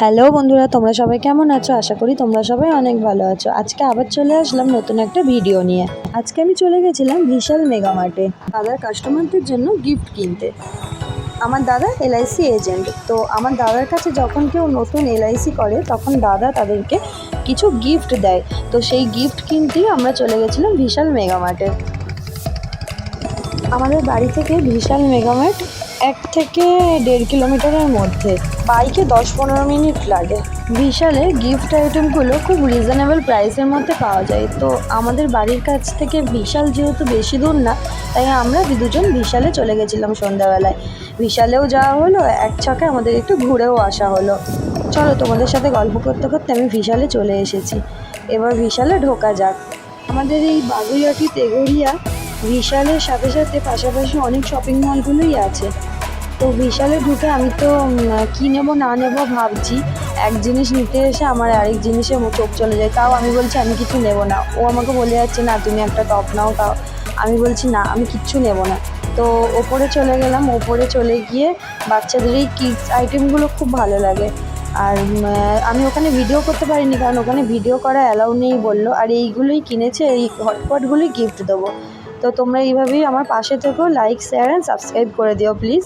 Hello বন্ধুরা, তোমরা সবাই কেমন আছো? আশা করি তোমরা সবাই অনেক ভালো আছো। আজকে আবার চলে আসলাম নতুন একটা ভিডিও নিয়ে। আজকে আমি চলে গেছিলাম বিশাল মেগামার্টে দাদার কাস্টমারদের জন্য গিফট কিনতে। আমার দাদা এলআইসি এজেন্ট তো আমার দাদার কাছে যখন কেউ নতুন এলআইসি করে, তখন দাদা তাদেরকে কিছু গিফট দেয়। তো সেই গিফট কিনতেই আমরা চলে গেছিলাম বিশাল মেগামার্টে আমাদের বাড়ি থেকে বিশাল মেগামার্ট এক থেকে দেড় কিলোমিটারের মধ্যে। বাইকে দশ পনেরো মিনিট লাগে। বিশালে গিফট আইটেমগুলো খুব রিজনেবল প্রাইসের মধ্যে পাওয়া যায়। তো আমাদের বাড়ির কাছ থেকে বিশাল যেহেতু বেশি দূর না, তাই আমরা দুজন বিশালে চলে গেছিলাম সন্ধ্যাবেলায়। বিশালেও যাওয়া হলো, এক ছকে আমাদের একটু ঘুরেও আসা হলো। চলো তোমাদের সাথে গল্প করতে করতে আমি বিশালে চলে এসেছি। এবার বিশালে ঢোকা যাক। আমাদের এই বাগুইয়াটি তেগরিয়া বিশালের সাথে সাথে পাশাপাশি অনেক শপিং মলগুলোই আছে। তো বিশালে ঢুকে আমি তো কী নেব, না নেব ভাবছি। এক জিনিস নিতে এসে আমার আরেক জিনিসে চোখ চলে যায়। তাও আমি বলছি, আমি কিছু নেব না। ও আমাকে বলে যাচ্ছে, না, তুমি একটা টপ নাও। তাও আমি বলছি, না, আমি কিচ্ছু নেব না। তো ওপরে চলে গেলাম। ওপরে চলে গিয়ে বাচ্চাদের এই কিডস আইটেমগুলো খুব ভালো লাগে। আর আমি ওখানে ভিডিও করতে পারিনি, কারণ ওখানে ভিডিও করা অ্যালাউ নেই বলল। আর এইগুলোই কিনেছে, এই হটপটগুলোই গিফট দেবো। তো তোমরা এইভাবেই আমার পাশে থেকেও লাইক শেয়ার অ্যান্ড সাবস্ক্রাইব করে দিও প্লিজ